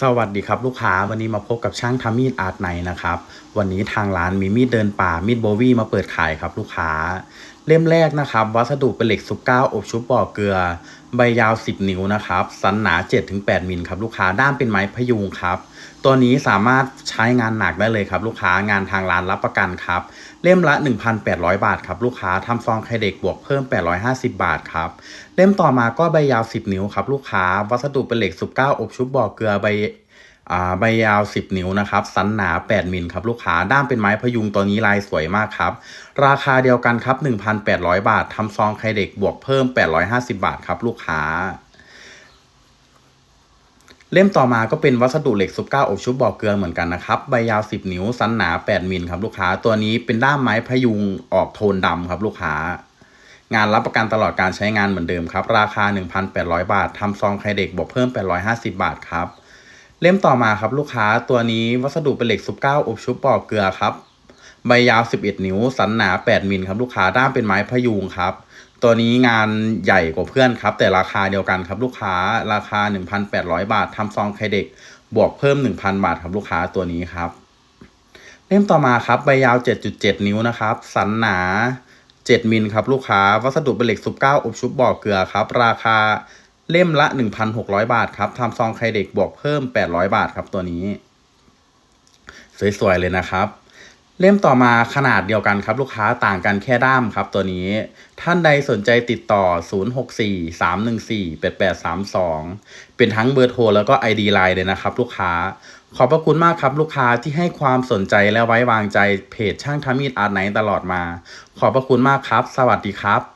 สวัสดีครับลูกค้าวันนี้มาพบกับช่างทำมีดอาร์ตไนนะครับ วันนี้ทางร้านมีมีดเดินป่ามีดโบวี่มาเปิดขายครับลูกค้าเล่มแรกนะครับ วัสดุเป็นเหล็กซุปเก้าอบชุบบ่อเกลือ ใบยาว 10 นิ้วนะครับสันหนา 7-8 มิลครับลูกค้าด้ามเป็นไม้พยุงครับ ตัวนี้สามารถใช้งานหนักได้เลยครับ ลูกค้างานทางร้านรับประกันครับ เล่มละ 1,800 บาทครับลูกค้าทำซองไข่เด็กบวกเพิ่ม 850 บาทครับเล่มต่อมาก็ใบยาว 10 นิ้วครับลูกค้า วัสดุเป็นเหล็กสุบเก้าอบชุบบ่อเกลือใบ อ่าใบยาว 10 นิ้วนะครับสันหนา 8 มิลครับลูกค้าด้ามเป็นไม้พยุงตัวนี้ลายสวยมากครับ ราคาเดียวกันครับ 1,800 บาททำซองไข่เด็กบวกเพิ่ม 850 บาทครับลูกค้าเล่มต่อมาก็เป็นวัสดุเหล็กซุปเก้าอบชุบบ่อเกลือเหมือนกันนะครับ ใบยาว 10 นิ้ว สันหนา 8 มิลครับลูกค้า ตัวนี้เป็นด้ามไม้พยุงออกโทนดำครับลูกค้า งานรับประกันตลอดการใช้งานเหมือนเดิมครับ ราคา 1,800 บาททำซองไข่เด็กบวกเพิ่ม 850 บาทครับ เล่มต่อมาครับลูกค้าตัวนี้วัสดุเป็นเหล็กซุปเก้าอบชุบบ่อเกลือครับ ใบยาว 11 นิ้ว สันหนา 8 มิลครับลูกค้าด้ามเป็นไม้พยุงครับ ตัวนี้งานใหญ่กว่าเพื่อนครับ แต่ราคาเดียวกันครับลูกค้าราคา 1,800 บาททำซองไข่เด็ก บวกเพิ่ม 1,000 บาทครับลูกค้าตัวนี้ครับ เล่มต่อมาครับใบยาว 7.7 นิ้วนะครับ สันหนา7มิลครับลูกค้า วัสดุเป็นเหล็กซุปเก้าอบชุบบ่อเกลือครับ ราคา เล่มละ 1,600 บาทครับทำซองไข่เด็กบวกเพิ่ม 800 บาทครับตัวนี้ สวยๆเลยนะครับ เล่มต่อมาขนาดเดียวกันครับ ลูกค้าต่างกันแค่ด้ามครับตัวนี้ ท่านใดสนใจติดต่อ 0643148832 เป็นทั้งเบอร์โทรแล้วก็ ID ไลน์เลยนะครับ ลูกค้า ขอบพระคุณมากครับลูกค้าที่ให้ความสนใจและไว้วางใจเพจช่างทำมีดอาร์ตไนตลอดมา ขอบพระคุณมากครับ สวัสดีครับ